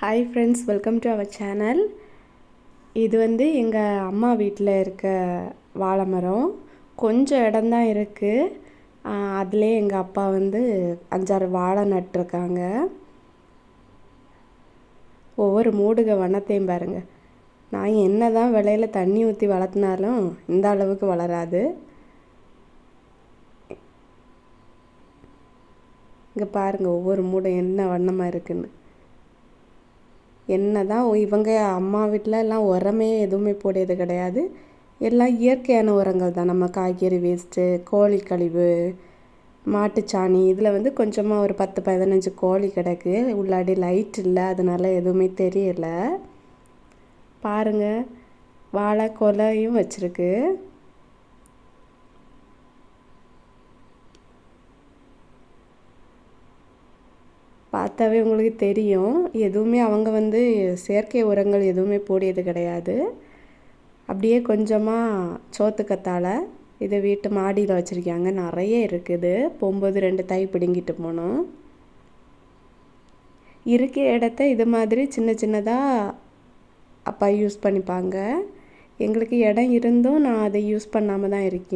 Hi friends welcome to our channel இது வந்து எங்கள் அம்மா வீட்டில் இருக்க வாழை மரம் கொஞ்சம் இடம்தான் இருக்குது அதிலே எங்கள் அப்பா வந்து அஞ்சாறு வாழை நட்டிருக்காங்க. ஒவ்வொரு மூடுக வனத்தையும் பாருங்கள் நான் என்ன தான் விலையில தண்ணி ஊற்றி வளர்த்தினாலும் இந்த அளவுக்கு வளராது. இங்கே பாருங்கள் ஒவ்வொரு மூடம் என்ன வண்ணமாக இருக்குன்னு. என்ன தான் இவங்க அம்மா வீட்டில் எல்லாம் உரமே எதுவுமே போடியது கிடையாது. எல்லாம் இயற்கையான உரங்கள் தான். நம்ம காய்கறி வேஸ்ட்டு கோழி கழிவு மாட்டுச்சாணி இதில் வந்து கொஞ்சமாக ஒரு பத்து பதினஞ்சு கோழி கிடக்கு. உள்ளாடி லைட் இல்லை அதனால எதுவுமே தெரியல. பாருங்கள் வாழை கொலையும் வச்சுருக்கு. பார்த்தாவே உங்களுக்கு தெரியும். எதுவுமே அவங்க வந்து செயற்கை உரங்கள் எதுவுமே போடியது கிடையாது. அப்படியே கொஞ்சமாக சோத்துக்கத்தால் இதை வீட்டு மாடியில் வச்சுருக்காங்க. நிறைய இருக்குது. போகும்போது ரெண்டு தை பிடுங்கிட்டு போனோம். இருக்க இடத்த இது மாதிரி சின்ன சின்னதாக அப்பா யூஸ் பண்ணிப்பாங்க. எங்களுக்கு இடம் இருந்தும் நான் அதை யூஸ் பண்ணாமல் தான் இருக்கேன்.